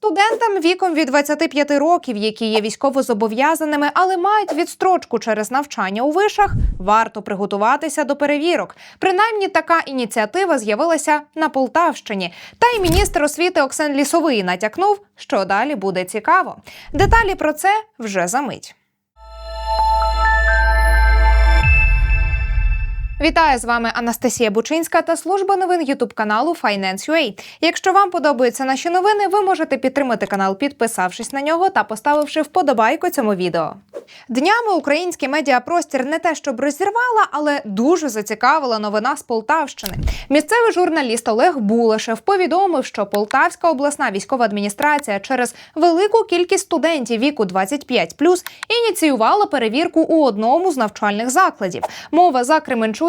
Студентам віком від 25 років, які є військовозобов'язаними, але мають відстрочку через навчання у вишах, варто приготуватися до перевірок. Принаймні, така ініціатива з'явилася на Полтавщині. Та й міністр освіти Оксен Лісовий натякнув, що далі буде цікаво. Деталі про це вже за мить. Вітаю з вами Анастасія Бучинська та служба новин Ютуб каналу Finance.ua. Якщо вам подобаються наші новини, ви можете підтримати канал, підписавшись на нього та поставивши вподобайку цьому відео. Днями український медіапростір не те, щоб розірвала, але дуже зацікавила новина з Полтавщини. Місцевий журналіст Олег Булашев повідомив, що Полтавська обласна військова адміністрація через велику кількість студентів віку 25+, ініціювала перевірку у одному з навчальних закладів. Мова за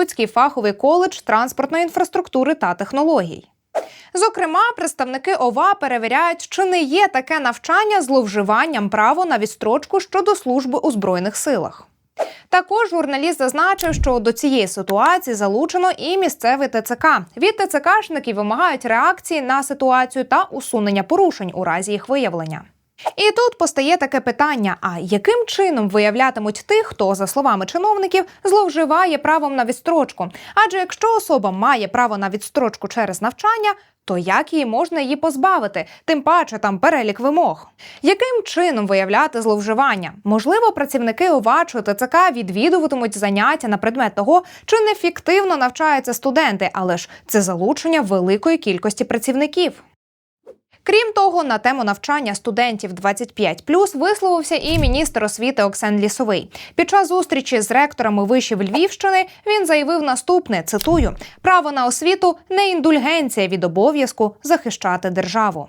Кременчуцький фаховий коледж транспортної інфраструктури та технологій. Зокрема, представники ОВА перевіряють, чи не є таке навчання зловживанням право на відстрочку щодо служби у збройних силах. Також журналіст зазначив, що до цієї ситуації залучено і місцевий ТЦК. Від ТЦКшників вимагають реакції на ситуацію та усунення порушень у разі їх виявлення. І тут постає таке питання: а яким чином виявлятимуть тих, хто, за словами чиновників, зловживає правом на відстрочку? Адже якщо особа має право на відстрочку через навчання, то як її можна її позбавити? Тим паче там перелік вимог. Яким чином виявляти зловживання? Можливо, працівники ОВА чи ТЦК відвідуватимуть заняття на предмет того, чи неефективно навчаються студенти, але ж це залучення великої кількості працівників. Крім того, на тему навчання студентів 25+, висловився і міністр освіти Оксен Лісовий. Під час зустрічі з ректорами вишів Львівщини він заявив наступне: цитую: право на освіту не індульгенція від обов'язку захищати державу.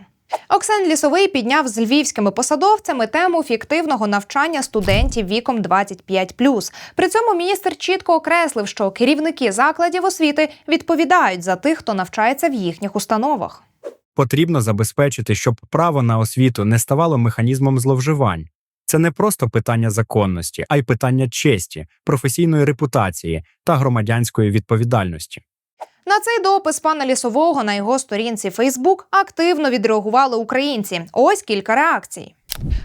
Оксен Лісовий підняв з львівськими посадовцями тему фіктивного навчання студентів віком 25+. При цьому міністр чітко окреслив, що керівники закладів освіти відповідають за тих, хто навчається в їхніх установах. Потрібно забезпечити, щоб право на освіту не ставало механізмом зловживань. Це не просто питання законності, а й питання честі, професійної репутації та громадянської відповідальності. На цей допис пана лісового на його сторінці Фейсбук активно відреагували українці. Ось кілька реакцій.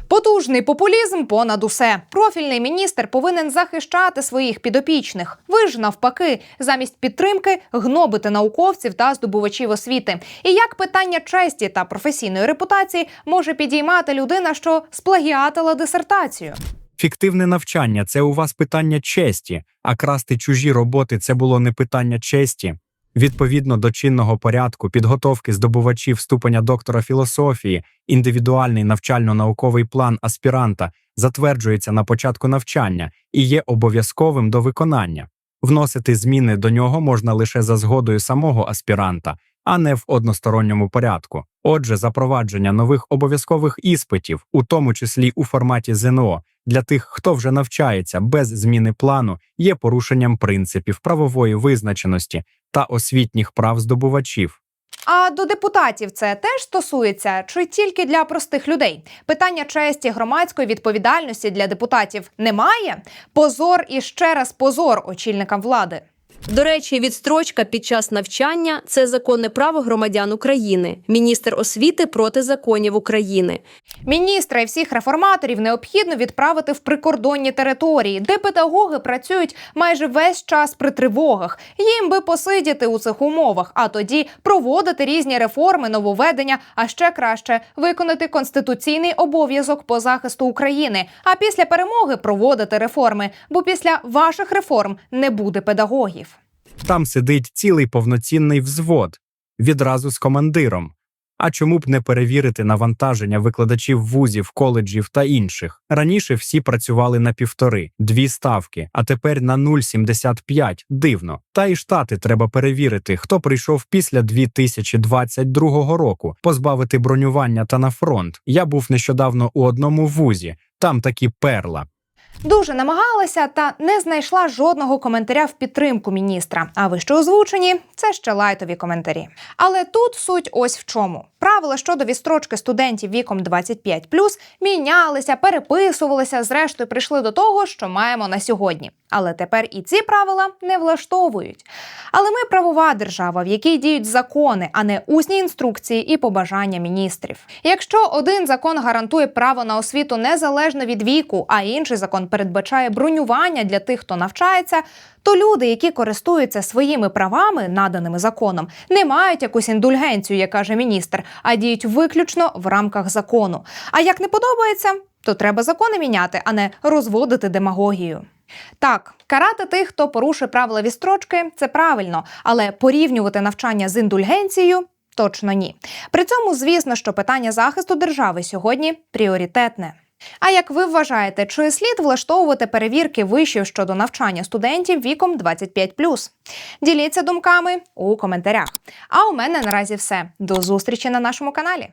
Потужний популізм понад усе. Профільний міністр повинен захищати своїх підопічних. Ви ж навпаки, замість підтримки гнобити науковців та здобувачів освіти. І як питання честі та професійної репутації може підіймати людина, що сплагіатила дисертацію? Фіктивне навчання це у вас питання честі, а красти чужі роботи це було не питання честі. Відповідно до чинного порядку підготовки здобувачів ступеня доктора філософії, індивідуальний навчально-науковий план аспіранта затверджується на початку навчання і є обов'язковим до виконання. Вносити зміни до нього можна лише за згодою самого аспіранта, а не в односторонньому порядку. Отже, запровадження нових обов'язкових іспитів, у тому числі у форматі ЗНО, для тих, хто вже навчається без зміни плану, є порушенням принципів правової визначеності та освітніх прав здобувачів. А до депутатів це теж стосується чи тільки для простих людей? Питання честі громадської відповідальності для депутатів немає? Позор і ще раз позор очільникам влади. До речі, відстрочка під час навчання це законне право громадян України. Міністр освіти проти законів України. Міністра і всіх реформаторів необхідно відправити в прикордонні території, де педагоги працюють майже весь час при тривогах. Їм би посидіти у цих умовах, а тоді проводити різні реформи, нововведення, а ще краще виконати конституційний обов'язок по захисту України. А після перемоги проводити реформи, бо після ваших реформ не буде педагогів. Там сидить цілий повноцінний взвод відразу з командиром. А чому б не перевірити навантаження викладачів вузів, коледжів та інших? Раніше всі працювали на півтори, дві ставки, а тепер на 0,75. Дивно. Та і штати треба перевірити, хто прийшов після 2022 року, позбавити бронювання та на фронт. Я був нещодавно у одному вузі, там такі перла. Дуже намагалася та не знайшла жодного коментаря в підтримку міністра. А ви що озвучені? Це ще лайтові коментарі. Але тут суть ось в чому. Правила щодо відстрочки студентів віком 25+, мінялися, переписувалися, зрештою прийшли до того, що маємо на сьогодні. Але тепер і ці правила не влаштовують. Але ми правова держава, в якій діють закони, а не усні інструкції і побажання міністрів. Якщо один закон гарантує право на освіту незалежно від віку, а інший закон передбачає бронювання для тих, хто навчається, то люди, які користуються своїми правами, наданими законом, не мають якусь індульгенцію, як каже міністр, а діють виключно в рамках закону. А як не подобається, то треба закони міняти, а не розводити демагогію. Так, карати тих, хто порушує правила вістрочки, це правильно, але порівнювати навчання з індульгенцією точно ні. При цьому, звісно, що питання захисту держави сьогодні пріоритетне. А як ви вважаєте, чи слід влаштовувати перевірки вишів щодо навчання студентів віком 25+? Діліться думками у коментарях. А у мене наразі все. До зустрічі на нашому каналі.